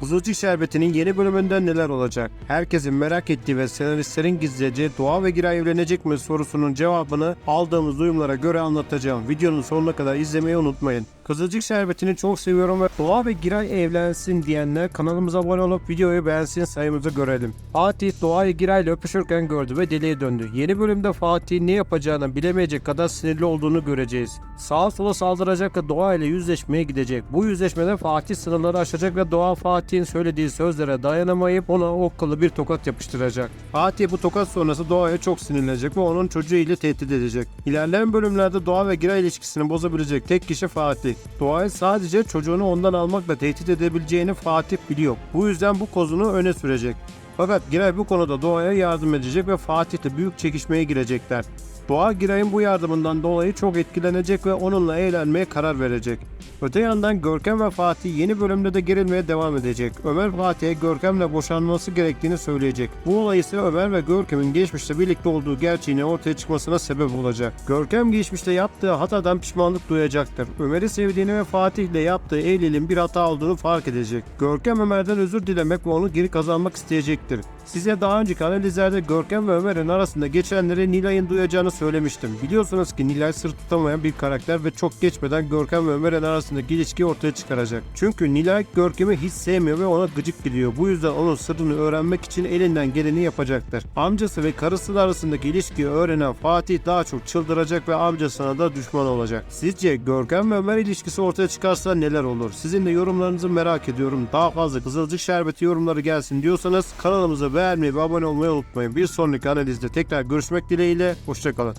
Kızılcık Şerbeti'nin yeni bölümünden neler olacak? Herkesin merak ettiği ve senaristlerin gizleyeceği Doğa ve Giray evlenecek mi sorusunun cevabını aldığımız duyumlara göre anlatacağım. Videonun sonuna kadar izlemeyi unutmayın. Kızılcık Şerbeti'ni çok seviyorum ve Doğa ve Giray evlensin diyenler kanalımıza abone olup videoyu beğensin sayımızı görelim. Fatih Doğa'yı Giray ile öpüşürken gördü ve deliye döndü. Yeni bölümde Fatih ne yapacağını bilemeyecek kadar sinirli olduğunu göreceğiz. Sağa sola saldıracak ve Doğa ile yüzleşmeye gidecek. Bu yüzleşmede Fatih sınırları aşacak ve Doğa Fatih'in söylediği sözlere dayanamayıp ona okkalı bir tokat yapıştıracak. Fatih bu tokat sonrası Doğa'ya çok sinirlenecek ve onun çocuğu ile tehdit edecek. İlerleyen bölümlerde Doğa ve Giray ilişkisini bozabilecek tek kişi Fatih. Doğa'yı sadece çocuğunu ondan almakla tehdit edebileceğini Fatih biliyor. Bu yüzden bu kozunu öne sürecek. Fakat Giray bu konuda Doğa'ya yardım edecek ve Fatih'le büyük çekişmeye girecekler. Doğa Giray'ın bu yardımından dolayı çok etkilenecek ve onunla eğlenmeye karar verecek. Öte yandan Görkem ve Fatih yeni bölümde de gerilmeye devam edecek. Ömer Fatih'e Görkem'le boşanması gerektiğini söyleyecek. Bu olay ise Ömer ve Görkem'in geçmişte birlikte olduğu gerçeğini ortaya çıkmasına sebep olacak. Görkem geçmişte yaptığı hatadan pişmanlık duyacaktır. Ömer'i sevdiğini ve Fatih'le yaptığı evliliğin bir hata olduğunu fark edecek. Görkem Ömer'den özür dilemek ve onu geri kazanmak isteyecektir. Size daha önceki analizlerde Görkem ve Ömer'in arasında geçenleri Nilay'ın duyacağını söylemiştim. Biliyorsunuz ki Nilay sır tutamayan bir karakter ve çok geçmeden Görkem ve Ömer'in arasındaki ilişkiyi ortaya çıkaracak. Çünkü Nilay Görkem'i hiç sevmiyor ve ona gıcık gidiyor. Bu yüzden onun sırrını öğrenmek için elinden geleni yapacaktır. Amcası ve karısı arasındaki ilişkiyi öğrenen Fatih daha çok çıldıracak ve amcasına da düşman olacak. Sizce Görkem ve Ömer ilişkisi ortaya çıkarsa neler olur? Sizin de yorumlarınızı merak ediyorum. Daha fazla Kızılcık Şerbeti yorumları gelsin diyorsanız kanalımıza beğenmeyi ve abone olmayı unutmayın. Bir sonraki analizde tekrar görüşmek dileğiyle. Hoşçakalın.